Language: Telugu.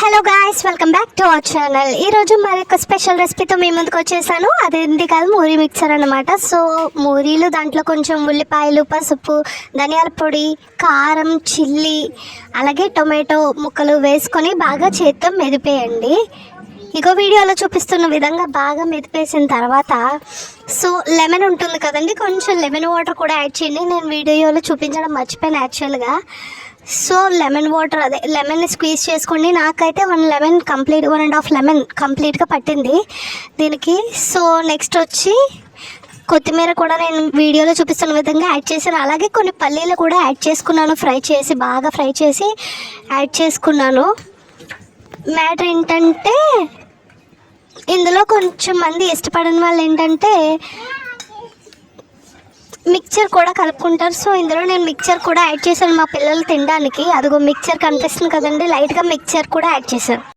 Hello guys welcome back to our channel ఈరోజు మరి ఒక స్పెషల్ రెసిపీతో మీ ముందుకు వచ్చేసాను. అదేంటి కాదు మూరి మిక్సర్ అనమాట సో మూరీలు దాంట్లో కొంచెం ఉల్లిపాయలు పసుపు ధనియాల పొడి కారం చిల్లీ అలాగే టొమాటో ముక్కలు వేసుకొని బాగా చేత్తో మెదిపేయండి. ఇగో వీడియోలో చూపిస్తున్న విధంగా బాగా మెదిపేసిన తర్వాత సో లెమన్ ఉంటుంది కదండి కొంచెం లెమన్ వాటర్ కూడా యాడ్ చేయండి. నేను వీడియోలో చూపించడం మర్చిపోయాను యాక్చువల్గా. సో లెమన్ వాటర్ అదే లెమన్ని స్క్వీజ్ చేసుకోండి. నాకైతే one lemon complete one and half lemon కంప్లీట్గా పట్టింది దీనికి. సో నెక్స్ట్ వచ్చి కొత్తిమీర కూడా నేను వీడియోలో చూపిస్తున్న విధంగా యాడ్ చేశాను. అలాగే కొన్ని పల్లీలు కూడా యాడ్ చేసుకున్నాను ఫ్రై చేసి బాగా ఫ్రై చేసి యాడ్ చేసుకున్నాను. మ్యాటర్ ఏంటంటే ఇందులో కొంచెం మంది ఇష్టపడని వాళ్ళు ఏంటంటే మిక్చర్ కూడా కలుపుకుంటారు. సో ఇందులో నేను మిక్చర్ కూడా యాడ్ చేశాను మా పిల్లలు తినడానికి. అదిగో మిక్చర్ కనిపిస్తుంది కదండి. లైట్గా మిక్చర్ కూడా యాడ్ చేశాను.